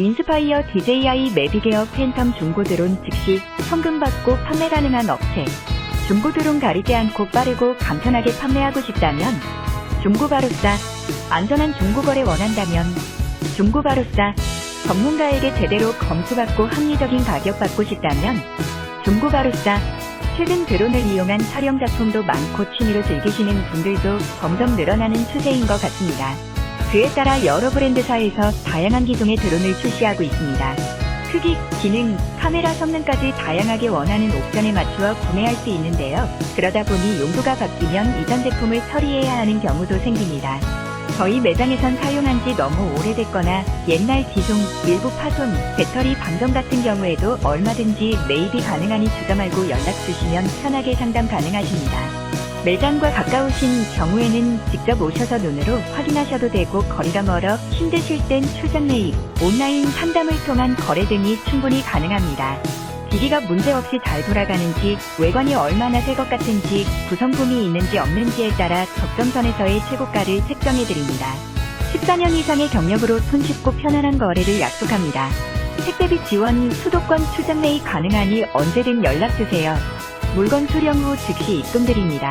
인스파이어 DJI 매비게어 팬텀 중고 드론 즉시 현금 받고 판매 가능한 업체. 중고 드론 가리지 않고 빠르고 간편하게 판매하고 싶다면 중고바로싸 안전한 중고거래 원한다면 중고바로싸 전문가에게 제대로 검수받고 합리적인 가격 받고 싶다면 중고바로싸 최근 드론을 이용한 촬영 작품도 많고 취미로 즐기시는 분들도 점점 늘어나는 추세인 것 같습니다. 그에 따라 여러 브랜드사에서 다양한 기종의 드론을 출시하고 있습니다. 크기, 기능, 카메라 성능까지 다양하게 원하는 옵션에 맞추어 구매할 수 있는데요. 그러다 보니 용도가 바뀌면 이전 제품을 처리해야 하는 경우도 생깁니다. 저희 매장에선 사용한 지 너무 오래됐거나 옛날 기종, 일부 파손, 배터리 방전 같은 경우에도 얼마든지 매입이 가능하니 주저 말고 연락 주시면 편하게 상담 가능하십니다. 매장과 가까우신 경우에는 직접 오셔서 눈으로 확인하셔도 되고 거리가 멀어 힘드실 땐 출장 매입, 온라인 상담을 통한 거래 등이 충분히 가능합니다. 기기가 문제없이 잘 돌아가는지, 외관이 얼마나 새 것 같은지, 구성품이 있는지 없는지에 따라 적정선에서의 최고가를 책정해드립니다. 14년 이상의 경력으로 손쉽고 편안한 거래를 약속합니다. 택배비 지원, 수도권 출장 매입 가능하니 언제든 연락주세요. 물건 수령 후 즉시 입금드립니다.